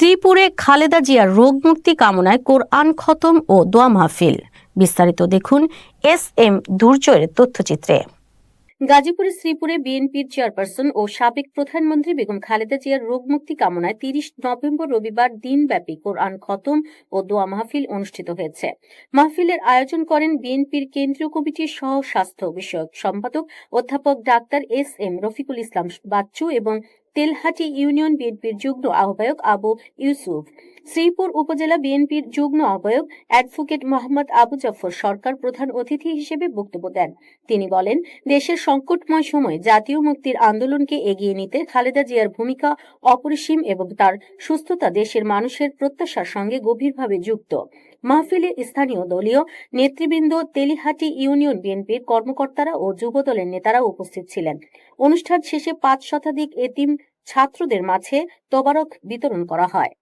শ্রীপুরে খালেদা জিয়ার রোগ মুক্তি কামনায় কোরআন খতম ও দোয়া মাহফিল। বিস্তারিত দেখুন এস এম দুর্জয়ের তথ্যচিত্রে। গাজীপুরের শ্রীপুরে বিএনপির চেয়ারপারসন ও সাবেক প্রধানমন্ত্রী বেগম খালেদা জিয়ার রোগ মুক্তি কামনায় তিরিশ নভেম্বর রবিবার দিনব্যাপী কোরআন খতম ও দোয়া মাহফিল অনুষ্ঠিত হয়েছে। মাহফিলের আয়োজন করেন বিএনপির কেন্দ্রীয় কমিটির সহ স্বাস্থ্য বিষয়ক সম্পাদক অধ্যাপক doctor S M Rafiqul Islam Bachchu এবং তেলহাটি ইউনিয়ন বিএনপির যুগ্ম আহ্বায়ক আবু ইউসুফ। শ্রীপুর উপজেলা বিএনপির যুগ্ম আহ্বায়ক অ্যাডভোকেট মোহাম্মদ আবু জাফর সরকার প্রধান অতিথি হিসেবে বক্তব্য দেন। তিনি বলেন, দেশের সংকটময় সময়ে জাতীয় মুক্তির আন্দোলনকে এগিয়ে নিতে খালেদা জিয়ার ভূমিকা অপরিসীম এবং তার সুস্থতা দেশের মানুষের প্রত্যাশার সঙ্গে গভীরভাবে যুক্ত। মাহফিলে স্থানীয় দলীয় নেতৃবৃন্দ তেলিহাটি ইউনিয়ন বিএনপির কর্মকর্তারা ও যুব দলের নেতারা উপস্থিত ছিলেন। অনুষ্ঠান শেষে পাঁচ শতাধিক এতিম ছাত্রদের মাঝে তোবারক বিতরণ করা হয়।